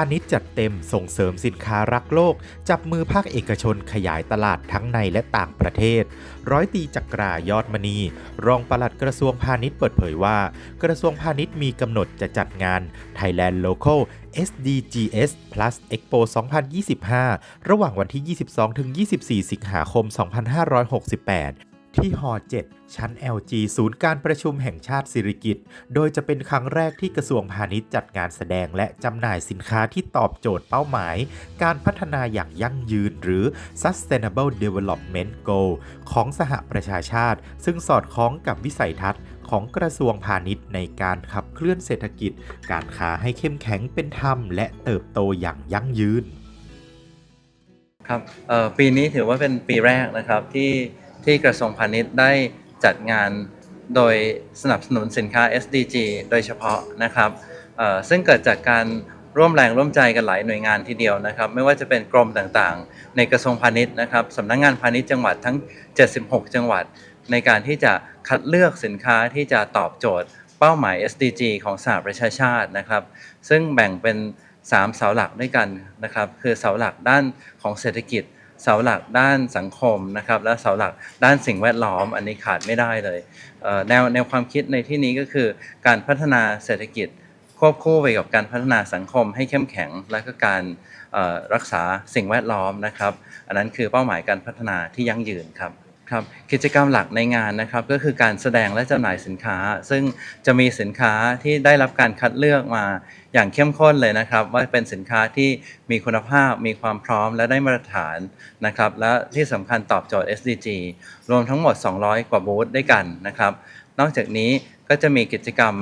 าณิชย์จัดเต็มส่งเสริมสินค้ารักโลก จับมือภาคเอกชนขยายตลาดทั้งในและต่างประเทศ ร้อยตีจักรายอดมณี รองปลัดกระทรวงพาณิชย์เปิดเผยว่า กระทรวงพาณิชย์มีกำหนดจะจัดงาน Thailand Local SDGs Plus Expo 2025 ระหว่างวันที่ 22-24 สิงหาคม 2568 ที่หอ7ชั้น LG ศูนย์การประชุมแห่งชาติสิริกิติ์โดยจะเป็นครั้งแรกที่กระทรวงพาณิชย์จัดงานแสดงและจำหน่ายสินค้าที่ตอบโจทย์เป้าหมาย การพัฒนาอย่างยั่งยืนหรือ Sustainable Development Goal ของสหประชาชาติ ซึ่งสอดคล้องกับวิสัยทัศน์ของกระทรวงพาณิชย์ในการขับเคลื่อนเศรษฐกิจ การค้าให้เข้มแข็งเป็นธรรม และเติบโตอย่างยั่งยืน ครับปีนี้ถือว่าเป็นปีแรกนะครับที่ ที่กระทรวงพาณิชย์ได้จัดงานโดยสนับสนุนสินค้า SDG โดยเฉพาะนะครับซึ่งเกิดจากการร่วมแรงร่วมใจกันหลายหน่วยงานทีเดียวนะครับ ไม่ว่าจะเป็นกรมต่างๆ ในกระทรวงพาณิชย์นะครับสำนักงานพาณิชย์จังหวัดทั้ง 76 จังหวัด ในการที่จะคัดเลือกสินค้าที่จะตอบโจทย์ เป้าหมาย SDG ของสหประชาชาตินะครับ ซึ่งแบ่งเป็น 3 เสาหลักด้วยกันนะครับ คือเสาหลักด้านของเศรษฐกิจ เสาหลักด้านสังคมนะครับ และเสาหลักด้านสิ่งแวดล้อมอันนี้ขาดไม่ได้เลยแนวแนวความคิดในที่นี้ก็คือการพัฒนาเศรษฐกิจควบคู่ไปกับการพัฒนาสังคมให้เข้มแข็ง และก็การรักษาสิ่งแวดล้อมนะครับ อันนั้นคือเป้าหมายการพัฒนาที่ยั่งยืนครับ ครับกิจกรรมหลักในงานนะครับก็คือการแสดงและจำหน่ายสินค้า ซึ่งจะมีสินค้าที่ได้รับการคัดเลือกมาอย่างเข้มข้นเลยนะครับ ว่าเป็นสินค้าที่มีคุณภาพมีความพร้อมและได้มาตรฐานนะครับ และที่สำคัญตอบโจทย์ SDG รวมทั้งหมด 200 กว่าบูธด้วยกันนะครับ นอกจากนี้ก็จะมีกิจกรรม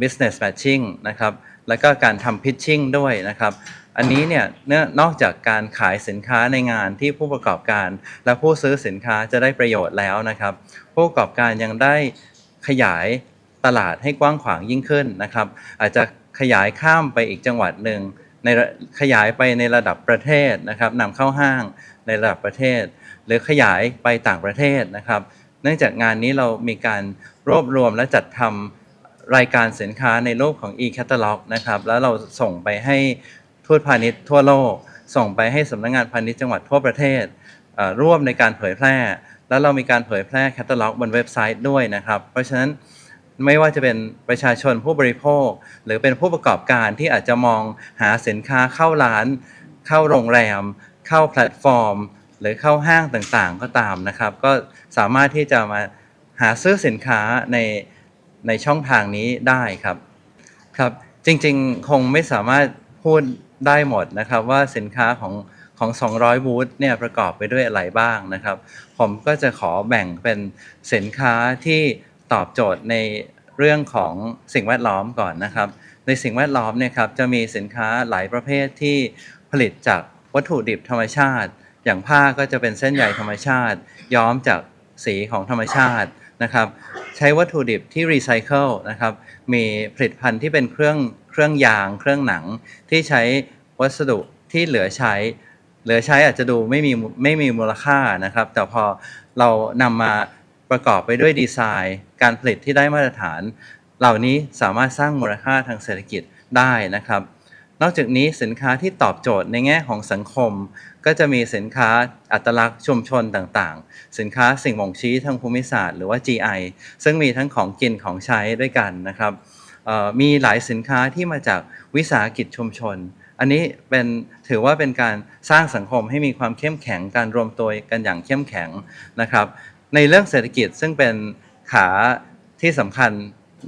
business matching นะครับแล้วก็การทำ pitching ด้วยนะครับ อันนี้เนี่ยนองนอกจากการขายสินค้าในงานที่ผู้ประกอบการ และผู้ซื้อสินค้าจะได้ประโยชน์แล้วนะครับ ผู้ประกอบการยังได้ขยายตลาดให้กว้างขวางยิ่งขึ้นนะครับ อาจจะขยายข้ามไปอีกจังหวัดหนึ่งในขยายไปในระดับประเทศนะครับนำเข้าห้างในระดับประเทศ หรือขยายไปต่างประเทศนะครับ เนื่องจากงานนี้เรามีการรวบรวมและจัดทำรายการสินค้าในรูปของ e-catalog นะครับ แล้วเราส่งไปให้ ทูตพาณิชย์ทั่วโลก ส่งไปให้สำนักงานพาณิชย์จังหวัดทั่วประเทศร่วมในการเผยแพร่ แล้วเรามีการเผยแพร่แคตตาล็อกบนเว็บไซต์ด้วยนะครับ เพราะฉะนั้นไม่ว่าจะเป็นประชาชนผู้บริโภค หรือเป็นผู้ประกอบการที่อาจจะมองหาสินค้าเข้าร้าน เข้าโรงแรม เข้าแพลตฟอร์ม หรือเข้าห้างต่างๆ ก็ตามนะครับ ก็สามารถที่จะมาหาซื้อสินค้าในในช่องทางนี้ได้ครับครับ จริงๆ คงไม่สามารถพูด ได้หมดนะครับว่าสินค้าของของ 200 บูธเนี่ยประกอบไปด้วยอะไรบ้างนะครับ ผมก็จะขอแบ่งเป็นสินค้าที่ตอบโจทย์ในเรื่องของสิ่งแวดล้อมก่อนนะครับ ในสิ่งแวดล้อมเนี่ยครับจะมีสินค้าหลายประเภทที่ผลิตจากวัตถุดิบธรรมชาติ อย่างผ้าก็จะเป็นเส้นใยธรรมชาติ ย้อมจากสีของธรรมชาตินะครับ ใช้วัตถุดิบที่รีไซเคิลนะครับ มีผลิตภัณฑ์ที่เป็นเครื่อง เครื่องยาง เครื่องหนังที่ใช้วัสดุที่เหลือใช้ เหลือใช้อาจจะดูไม่มีไม่มีมูลค่านะครับ แต่พอเรานำมาประกอบไปด้วยดีไซน์ การผลิตที่ได้มาตรฐาน เหล่านี้สามารถสร้างมูลค่าทางเศรษฐกิจได้นะครับ นอกจากนี้สินค้าที่ตอบโจทย์ในแง่ของสังคม ก็จะมีสินค้าอัตลักษณ์ชุมชนต่างๆ สินค้าสิ่งบ่งชี้ทางภูมิศาสตร์หรือว่า GI ซึ่งมีทั้งของกินของใช้ด้วยกันนะครับ มีหลายสินค้าที่มาจากวิสาหกิจชุมชน อันนี้เป็นถือว่าเป็นการสร้างสังคมให้มีความเข้มแข็งการรวมตัวกันอย่างเข้มแข็งนะครับ ในเรื่องเศรษฐกิจซึ่งเป็นขาที่สำคัญ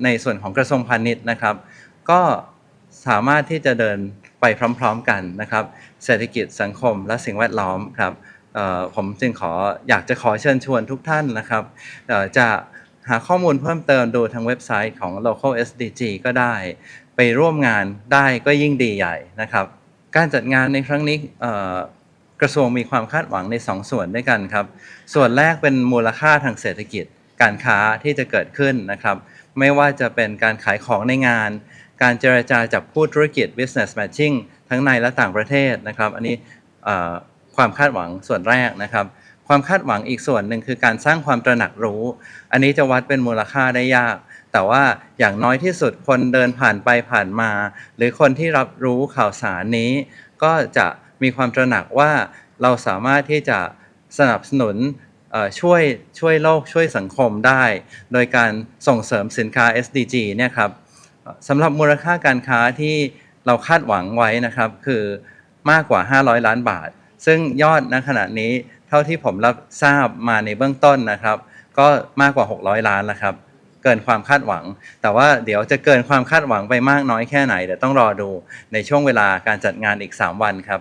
ในส่วนของกระทรวงพาณิชย์นะครับ ก็สามารถที่จะเดินไปพร้อม ๆ กันนะครับ เศรษฐกิจสังคมและสิ่งแวดล้อมครับผมจึงขออยากจะขอเชิญชวนทุกท่านนะครับจะ หาข้อมูลเพิ่มเติมดูทางเว็บไซต์ของ local SDG ก็ได้ ไปร่วมงานได้ก็ยิ่งดีใหญ่นะครับ การจัดงานในครั้งนี้กระทรวงมีความคาดหวังใน 2 ส่วนด้วยกันครับ ส่วนแรกเป็นมูลค่าทางเศรษฐกิจ การค้าที่จะเกิดขึ้นนะครับ ไม่ว่าจะเป็นการขายของในงาน การเจรจาจับคู่ธุรกิจ business matching ทั้งในและต่างประเทศนะครับ อันนี้ความคาดหวังส่วนแรกนะครับ ความคาดหวังอีกส่วนหนึ่งคือการสร้างความตระหนักรู้ อันนี้จะวัดเป็นมูลค่าได้ยาก แต่ว่าอย่างน้อยที่สุดคนเดินผ่านไปผ่านมา หรือคนที่รับรู้ข่าวสารนี้ ก็จะมีความตระหนักว่าเราสามารถที่จะสนับสนุนช่วยช่วยโลกช่วยสังคมได้ โดยการส่งเสริมสินค้า SDG เนี่ยครับสำหรับมูลค่าการค้าที่เราคาดหวังไว้นะครับ คือมากกว่า 500 ล้านบาท ซึ่งยอดณขณะนี้ เท่าที่ผมรับทราบมาในเบื้องต้นนะครับ ก็มากกว่า 600 ล้านแล้วครับ เกินความคาดหวัง แต่ว่าเดี๋ยวจะเกินความคาดหวังไปมากน้อยแค่ไหนเดี๋ยวต้องรอดูในช่วงเวลาการจัดงานอีก 3 วันครับ